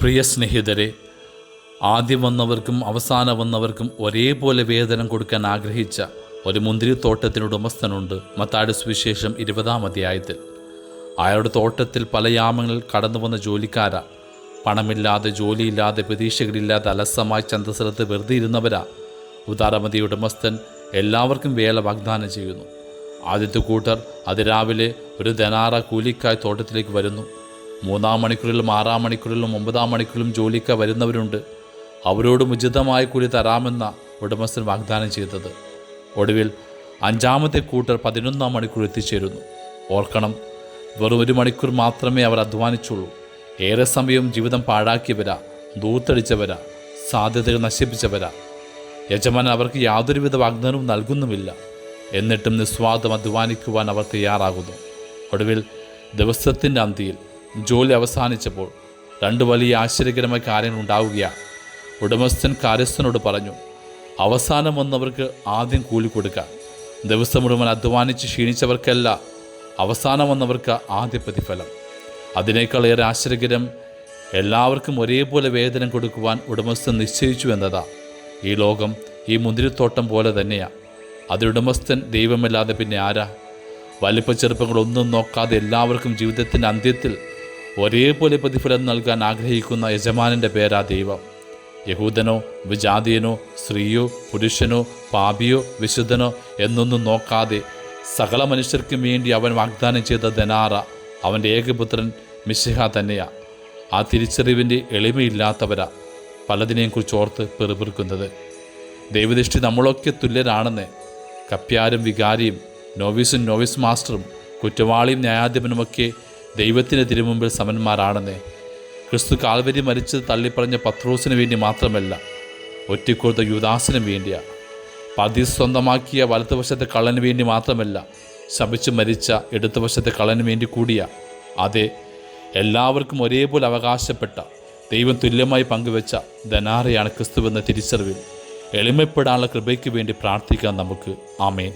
പ്രിയ സ്നേഹിതരെ ആദ്യം വന്നവർക്കും അവസാനം വന്നവർക്കും ഒരേപോലെ വേതനം കൊടുക്കാൻ ആഗ്രഹിച്ച ഒരു മുന്തിരിത്തോട്ടത്തിന് ഉടമസ്ഥനുണ്ട് മത്താട് സുവിശേഷം ഇരുപതാം അധ്യായത്തിൽ. അയാളുടെ തോട്ടത്തിൽ പല യാമങ്ങളിൽ കടന്നു വന്ന ജോലിക്കാര. പണമില്ലാതെ ജോലിയില്ലാതെ പ്രതീക്ഷകളില്ലാതെ അലസമായി ചന്തസ്ഥലത്ത് വെറുതെ ഇരുന്നവരാ. ഉദാരമതി ഉടമസ്ഥൻ എല്ലാവർക്കും വേല വാഗ്ദാനം ചെയ്യുന്നു. ആദ്യത്തെ കൂട്ടർ അതിരാവിലെ ഒരു ധനാറ കൂലിക്കായി തോട്ടത്തിലേക്ക് വരുന്നു. മൂന്നാം മണിക്കൂറിലും ആറാം മണിക്കൂറിലും ഒമ്പതാം മണിക്കൂറിലും ജോലിക്ക് വരുന്നവരുണ്ട്. അവരോട് ഉചിതമായ കൂലി തരാമെന്ന ഉടമസ്ഥൻ വാഗ്ദാനം ചെയ്തത്. ഒടുവിൽ അഞ്ചാമത്തെ കൂട്ടർ പതിനൊന്നാം മണിക്കൂർ എത്തിച്ചേരുന്നു. ഓർക്കണം വെറും ഒരു മണിക്കൂർ മാത്രമേ അവർ അധ്വാനിച്ചുള്ളൂ. ഏറെ സമയം ജീവിതം പാഴാക്കിയവരാ ദൂത്തടിച്ചവരാ സാധ്യതകൾ നശിപ്പിച്ചവരാ. യജമാനൻ അവർക്ക് യാതൊരുവിധ വാഗ്ദാനവും നൽകുന്നുമില്ല. എന്നിട്ടും നിസ്വാദം അധ്വാനിക്കുവാൻ അവർ തയ്യാറാകുന്നു. ഒടുവിൽ ദിവസത്തിന്റെ അന്തിയിൽ ജോലി അവസാനിച്ചപ്പോൾ രണ്ട് വലിയ ആശ്ചര്യകരമായ കാര്യങ്ങൾ ഉണ്ടാവുകയാണ്. ഉടമസ്ഥൻ കാര്യസ്ഥനോട് പറഞ്ഞു അവസാനം വന്നവർക്ക് ആദ്യം കൂലി കൊടുക്കാം. ദിവസം മുഴുവൻ അധ്വാനിച്ച് ക്ഷീണിച്ചവർക്കല്ല അവസാനം വന്നവർക്ക് ആദ്യ പ്രതിഫലം. അതിനേക്കാൾ ഏറെ ആശ്ചര്യകരം എല്ലാവർക്കും ഒരേപോലെ വേതനം കൊടുക്കുവാൻ ഉടമസ്ഥൻ നിശ്ചയിച്ചു എന്നതാ. ഈ ലോകം ഈ മുന്തിരിത്തോട്ടം പോലെ തന്നെയാ. അതിലുടമസ്ഥൻ ദൈവമല്ലാതെ പിന്നെ ആരാ? വലിപ്പ ചെറുപ്പങ്ങളൊന്നും നോക്കാതെ എല്ലാവർക്കും ജീവിതത്തിന്റെ അന്ത്യത്തിൽ ഒരേപോലെ പ്രതിഫലം നൽകാൻ ആഗ്രഹിക്കുന്ന യജമാനന്റെ പേരാ ദൈവം. യഹൂദനോ വിജാതിയനോ സ്ത്രീയോ പുരുഷനോ പാപിയോ വിശുദ്ധനോ എന്നൊന്നും നോക്കാതെ സകല മനുഷ്യർക്കും വേണ്ടി അവൻ വാഗ്ദാനം ചെയ്ത ധനാറ അവന്റെ ഏകപുത്രൻ മിശിഹ തന്നെയാ. ആ തിരിച്ചറിവിന്റെ എളിമയില്ലാത്തവരാ പലതിനെയും കുറിച്ച് ഓർത്ത് പെറുപിറുക്കുന്നത്. ദൈവദൃഷ്ടി നമ്മളൊക്കെ തുല്യരാണെന്ന് കപ്പ്യാരും വികാരിയും നോവീസും നോവീസ് മാസ്റ്ററും കുറ്റവാളിയും ന്യായാധിപനുമൊക്കെ ദൈവത്തിന് തിരുമുമ്പിൽ സമന്മാരാണെന്നേ. ക്രിസ്തു കാൽവരി മരിച്ചത് തള്ളിപ്പറഞ്ഞ പത്രോസിന് വേണ്ടി മാത്രമല്ല ഒറ്റിക്കൊടുത്ത യുദാസിനും വേണ്ടിയാ. പതി സ്വന്തമാക്കിയ വലത്തുവശത്തെ കള്ളന് വേണ്ടി മാത്രമല്ല ശപിച്ച് മരിച്ച ഇടതുവശത്തെ കള്ളന് വേണ്ടി കൂടിയാ. അതെ എല്ലാവർക്കും ഒരേപോലെ അവകാശപ്പെട്ട ദൈവം തുല്യമായി പങ്കുവെച്ച ധനാറയാണ് ക്രിസ്തുവെന്ന തിരിച്ചറിവിൽ എളിമപ്പെടാനുള്ള കൃപയ്ക്ക് വേണ്ടി പ്രാർത്ഥിക്കാം നമുക്ക്. ആമേൻ.